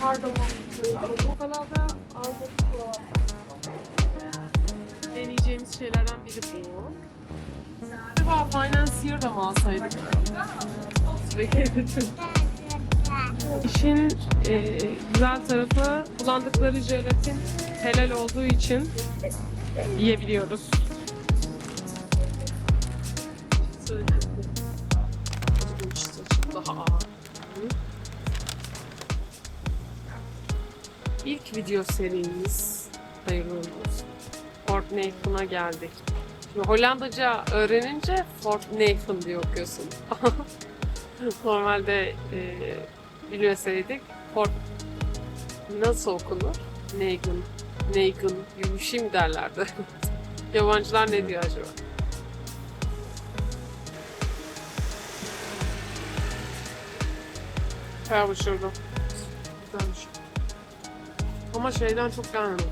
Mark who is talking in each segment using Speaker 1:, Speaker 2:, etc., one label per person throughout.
Speaker 1: Pardon. Kanalda aldık bu. Deneyeceğimiz şeylerden biri bu. Acaba Financier da mı alsaydık? İşin e, güzel tarafı kullandıkları jelatin helal olduğu için yiyebiliyoruz. Daha ağır. İlk video serimiz hayırlı olsun. Fort Nathan'a geldik. Şimdi Hollandaca öğrenince Fort Nathan diye okuyorsun. Normalde e, bilmeseydik Fort nasıl okunur? Bir şey mi derlerdi? Yabancılar ne diyor acaba? Başarılı. Güzelmiş. Ama şeyden çok gelmedi.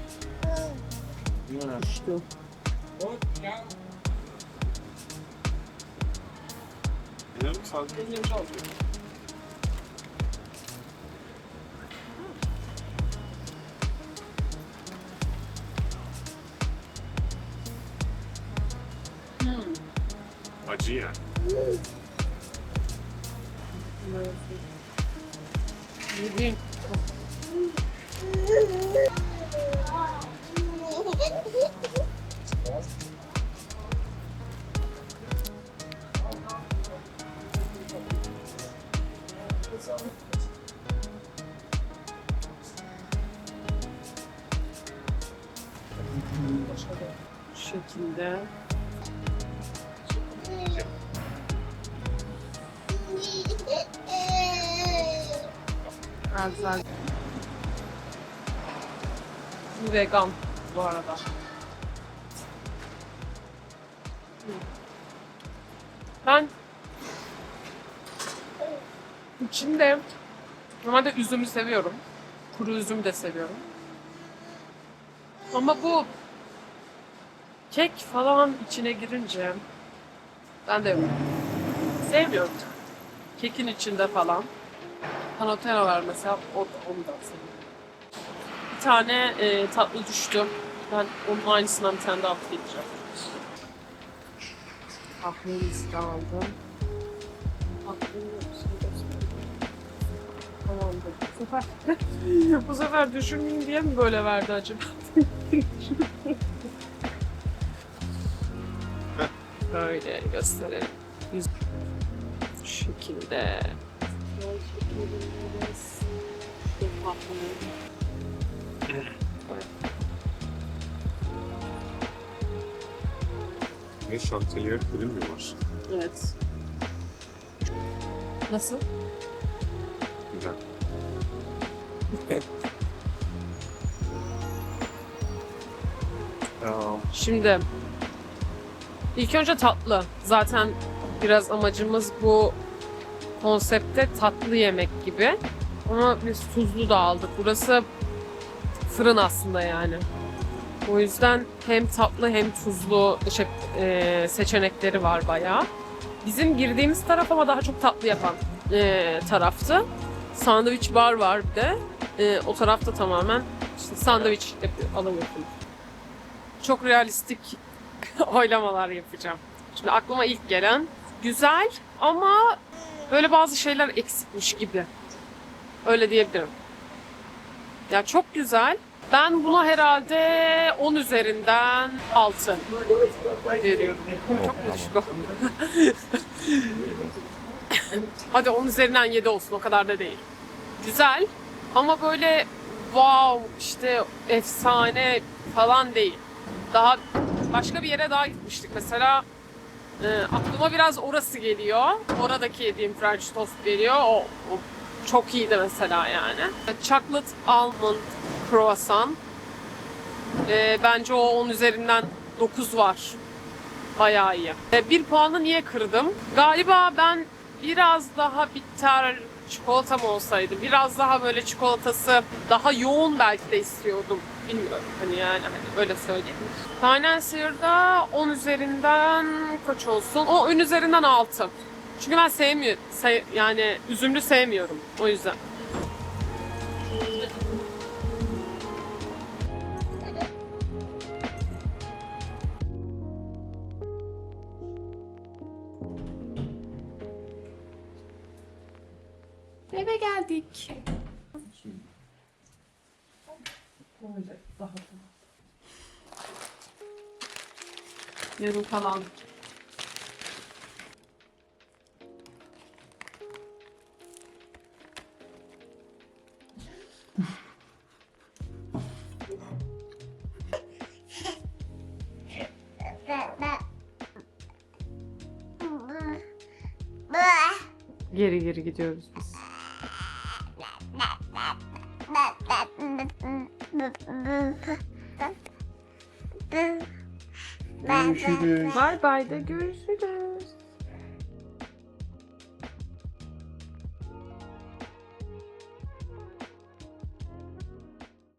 Speaker 1: İşte.
Speaker 2: Yarım saat. Acı yani.
Speaker 1: Yediğim. Bu şekilde. Güzel. Bu vegan bu arada. Ben içinde normalde üzümü seviyorum. Kuru üzüm de seviyorum. Ama bu kek falan içine girince ben de sevmiyorum. Kekin içinde falan. Panotera var mesela, o onu da seviyorum. Tane e, tatlı düştü. Ben onun aynısından bir tane daha alıp geleceğim. Kahvemizi de aldım. Tamamdır. Bu sefer, bu sefer düşünmeyeyim diye mi böyle verdi acaba? Böyle gösterelim. Yüz- Şu şekilde. Yol çekimlerimiz.
Speaker 2: Ne şanteliyer film mi var?
Speaker 1: Evet. Nasıl?
Speaker 2: Güzel. Ya,
Speaker 1: Şimdi ilk önce tatlı. Zaten biraz amacımız bu konsepte tatlı yemek gibi. Ama biz tuzlu da aldık. Burası fırın aslında yani. O yüzden hem tatlı hem tuzlu şey, e, seçenekleri var bayağı. Bizim girdiğimiz taraf ama daha çok tatlı yapan e, taraftı. Sandviç bar var bir de. E, o tarafta tamamen işte sandviç yapıyor, çok realistik oylamalar yapacağım. Şimdi aklıma ilk gelen güzel ama böyle bazı şeyler eksikmiş gibi. Öyle diyebilirim. Ya çok güzel. Ben buna herhalde 10 üzerinden 6 veriyorum. Çok mu düşük o? Hadi 10 üzerinden 7 olsun o kadar da değil. Güzel ama böyle wow işte efsane falan değil daha başka bir yere daha gitmiştik. Mesela e, aklıma biraz orası geliyor. Oradaki yediğim French toast geliyor. O, o çok iyiydi mesela yani. Chocolate almond croissant. E, bence o 10 üzerinden 9 var. Bayağı iyi. E, bir puanı niye kırdım? Galiba ben biraz daha bitter çikolatam olsaydı, biraz daha böyle çikolatası daha yoğun belki de istiyordum. Bilmiyorum hani yani hani öyle söyleyeyim. Financier'da 10 üzerinden kaç olsun? O 10 üzerinden 6. Çünkü ben sevmiyorum. Se- yani üzümlü sevmiyorum o yüzden. Eve geldik. Yarım kalan. Geri geri gidiyoruz biz.
Speaker 2: Görüşürüz.
Speaker 1: Bye bye de görüşürüz.